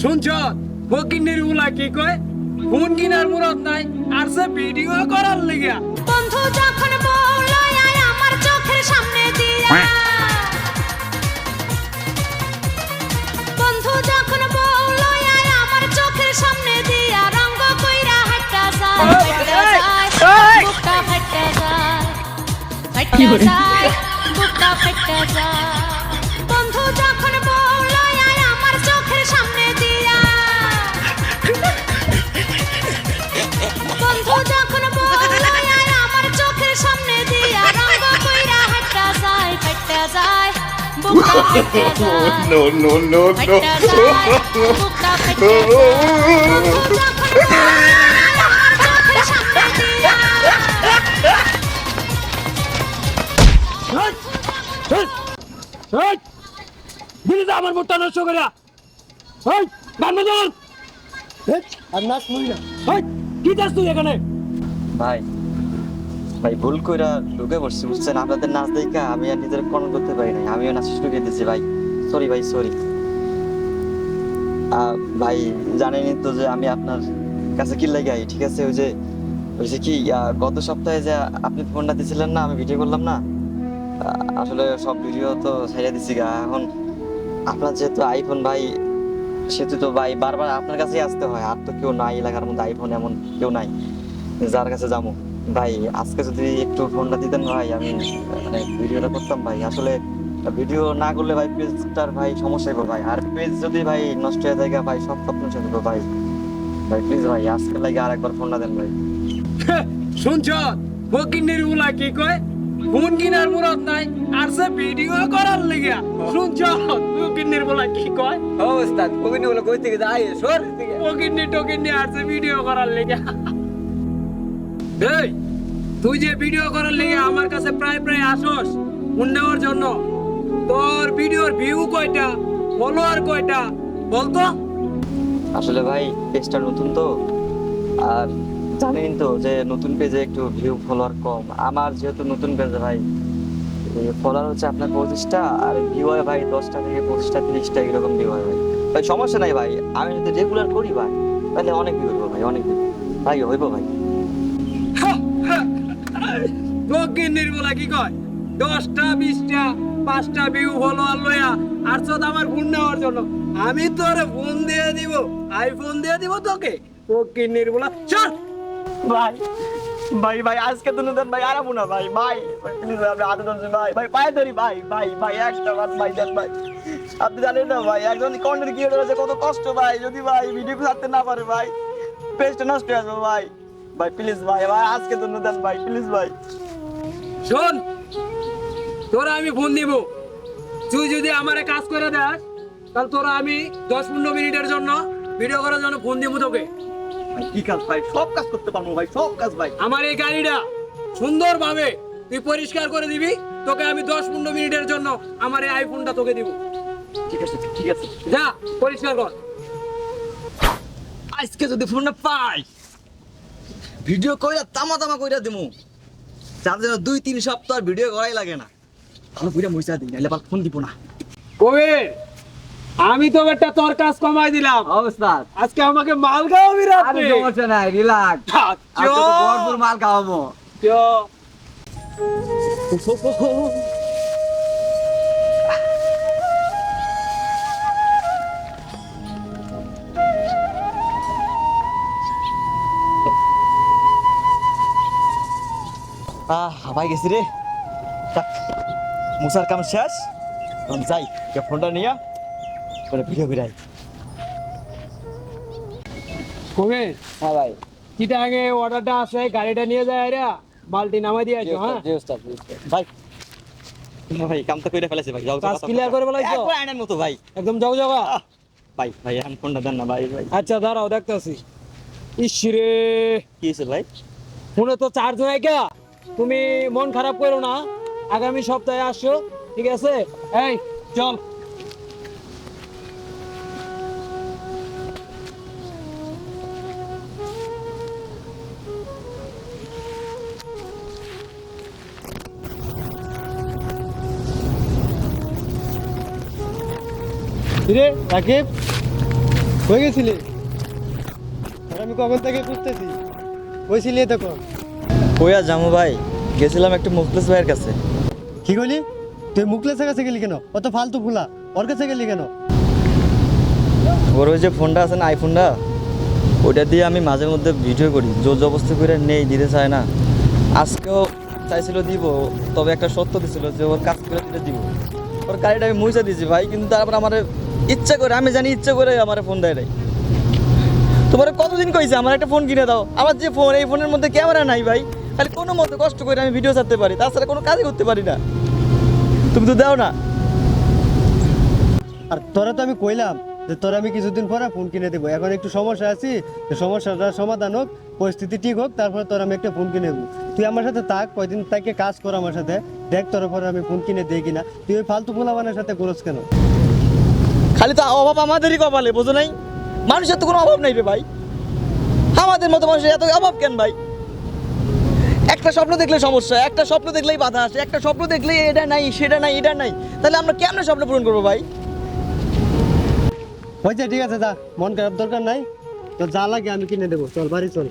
শুনছ? ফকিন্নির উলা কি কয়? ফোন কিনার মুরত নাই আর সে ভিডিও করার লিগা। বন্ধু যখন আমার চোখের সামনে দিয়া। বন্ধু যখন বলল আয় আমার চোখের সামনে দিয়া রঙ্গ কইরা হাঁটা যায় বুকটা ফাটা যায় ফাটা যায় বুকটা ফাটা যায়। No, no, no, আর আমার মুখটা নষ্ট করে আর নাচ না কি চাস তুই এখানে ভাই ভাই ভুল কইরা ঢুকে পড়ছি বুঝছেন? আপনাদের নাচ দেখা আমি আর নিজের কন্ট্রোল করতে পারি নাই। আমিও নাচ করে দিয়েছি ভাই। সরি ভাই সরি ভাই জানেনই তো যে আমি আপনার কাছে কি লাগে আই, ঠিক আছে? ওই যে ওই যে কি গত সপ্তাহে যে আপনি ফোনটা দিছিলেন না আমি ভিডিও করলাম না? আসলে সব ভিডিও তো ছেড়ে দিছি গা। এখন আপনার যেহেতু আইফোন ভাই সেহেতু তো ভাই বারবার আপনার কাছেই আসতে হয়। আর তো কেউ নাই এলাকার মধ্যে আইফোন এমন কেউ নাই। যার কাছে যাব। ভাই আজকে যদি একটু ফোনটা দিতেন ভাই আমি মানে ভিডিওটা করতাম ভাই। আসলে ভিডিও না করলে ভাই পেজটার ভাই সমস্যা হবে ভাই। আর পেজ যদি ভাই নষ্ট হয়ে যায় ভাই সব স্বপ্ন চলে যাবে ভাই। ভাই প্লিজ ভাই আজকে লাগে আর একবার ফোনটা দেন ভাই। শুনছ? ফকিন্নির উলা কি কয়? ফোন কিনার মুরত নাই আর সে ভিডিও করার লিগা। শুনছ? ফকিন্নির বলা কি কয়? ও ওস্তাদ কবিনি বলে কই থেকে যায়? সর থেকে। ফকিন্নি টকিন্নি আর সে ভিডিও করার লিগা। এই, তুই যে ভিডিও করার লিগে আমার কাছে প্রায় প্রায় আসস ফোন নেওয়ার জন্য। তোর ভিডিওর ভিউ কয়টা ফলোয়ার কয়টা, বলতো? আসলে ভাই পেজটা নতুন তো। আর জানেন তো যে নতুন পেজে একটু ভিউ ফলোয়ার কম। আমার যেহেতু নতুন পেজে ভাই ফলোয়ার হচ্ছে আপনার পঁচিশটা, আর ভিউ হয় ভাই দশটা থেকে পঁচিশটা, তিরিশটা এরকম ভিউ হয় ভাই। ভাই, সমস্যা নাই ভাই, আমি যদি রেগুলার করি ভাই, তাহলে অনেক ভিউ হইব ভাই, অনেক ভাই, হইব ভাই। ফকিন্নির বলা কি কয়? দশটা, বিশটা, পাঁচটা ভিউ ফলোয়ার লইয়া আর সদ আমার ফোন নেওয়ার জন্য। আমি তোর ফোন দিয়ে দিব, আইফোন দিয়ে দিব তোকে। ফকিন্নির বলা চল! ভাই ভাই ভাই, আজকে তো নতুন ভাই আরামু না ভাই ভাই হাতে ধরছেন ভাই ভাই, পায়ে ধরি, ভাই ভাই ভাই একটা বার ভাই, দেন ভাই। আপনি জানেন না ভাই, একজন কন্টেন্ট ক্রিয়েটর আছে, কত কষ্ট ভাই, যদি ভাই ভিডিও ছাড়তে না পারে ভাই পেজটা নষ্ট হয়ে যাবে ভাই। ভাই প্লিজ ভাই ভাই, আজকে তো দেন ভাই প্লিজ ভাই। শোন তোরা আমি ফোন দিব। তুই যদি আমারে কাজ করে দেস তাহলে তোরা আমি দশ পনেরো মিনিটের জন্য ভিডিও করার জন্য ফোন দিব তোকে। ভাই কি কাজ ভাই? সব কাজ করতে পারব ভাই সব কাজ ভাই। আমার এই গাড়িটা সুন্দরভাবে তুই পরিষ্কার করে দিবি তোকে আমি দশ পনেরো মিনিটের জন্য আমার এই আইফোনটা তোকে দিব। ঠিক আছে ঠিক আছে। যা পরিষ্কার কর। আজকে যদি ফোনটা পাই ভিডিও কইরা তামা তামা কইরা দিমু। যাতে জন্য দুই তিন সপ্তাহ ভিডিও করাই লাগে না। ভালো কইরা মরিচা দিই নাহলে আবার ফোন দিব না। কবির আমি তো একটা তোর কাজ কমাই দিলাম। ওস্তাদ আজকে আমাকে মাল খাওয়াবি আরে রাত্রে সমস্যা নাই রিল্যাক্স ভরপুর মাল খাওয়াবো। আহ হাবাই গেছি রে। মুসার কাম শেষ? যাই ফোনটা নিয়ে করে ভিডিও বিরাই কবির? হ্যাঁ ভাই। কিটা আগে অর্ডারটা আসে গাড়িটা নিয়ে যায় রে মালটি নামাই দিয়ে আসো হ্যাঁ? জি ওস্তাদ ভাই ভাই কাম তো কইরা ফেলেছি ভাই যাও কাজ ক্লিয়ার। করে ফেলাইছো? একবার আয়নার মতো ভাই। একদম যাও যাও ভাই ভাই এখন ফোনটা দেন না ভাই ভাই। আচ্ছা দাঁড়াও দেখতেছি। ইসরে কি হয়েছে ভাই? ফোনে তো চার্জ নাই কে। তুমি মন খারাপ করো না, আগামী সপ্তাহে আসো, ঠিক আছে? এই, চল। রে রাকিব? হয়ে গেছিলি? আমি কখন থেকে খুঁজতেছি? ওইছিলি তো কর কই আর জামু ভাই গেছিলাম একটু মুখলেস ভাইয়ের কাছে। কি করলি তুই মুখলেসের কাছে গেলি কেন? অত ফালতু ফুলা ওর কাছে গেলি কেন? ওর ওই যে ফোনটা আছে না আইফোনটা ওটা দিয়ে আমি মাঝে মধ্যে ভিডিও করি জোর জবস্তি করে নেই দিতে চায় না। আজকেও চাইছিল দিব তবে একটা সত্য দিছিল যে ওর কাজ করে দিতে দিব। ওর গাড়িটা আমি মুছে দিয়েছি ভাই কিন্তু তারপর আমার ইচ্ছা করে আমি জানি ইচ্ছা করে আমার ফোন দেয় নাই। তোমার কতদিন কইছে আমার একটা ফোন কিনে দাও। আমার যে ফোন এই ফোনের মধ্যে ক্যামেরা নাই ভাই। খালি কোনো মতো কষ্ট করে আমি ভিডিও ছাড়তে পারি তাছাড়া কোনো কাজই করতে পারি না। তুমি তো দাও না। আর তোরা তো আমি কইলাম যে তোরা আমি কিছুদিন পরে ফোন কিনে দেবো। এখন একটু সমস্যা আছি সমস্যাটা সমাধান হোক পরিস্থিতি ঠিক হোক তারপরে তোর আমি একটা ফোন কিনে দেবো। তুই আমার সাথে থাক কয়দিন তাকে কাজ কর আমার সাথে। দেখ তোর পরে আমি ফোন কিনে দিই কিনা। তুই ওই ফালতু ফুলাবানের সাথে করস কেন? খালি তো অভাব আমাদেরই কপালে বোঝো নাই? মানুষের তো কোনো অভাব নাই রে ভাই। আমাদের মতো মানুষের এত অভাব কেন ভাই? একটা স্বপ্ন দেখলে সমস্যা, একটা স্বপ্ন দেখলেই বাধা আসে, একটা স্বপ্ন দেখলেই এটা নাই, সেটা নাই, এটা নাই। তাহলে আমরা কেমন স্বপ্ন পূরণ করব ভাই? হয়েছে, ঠিক আছে দা মন খারাপ দরকার নাই। তো যা লাগে আমি কিনে দেবো। চল, বাড়ি চল।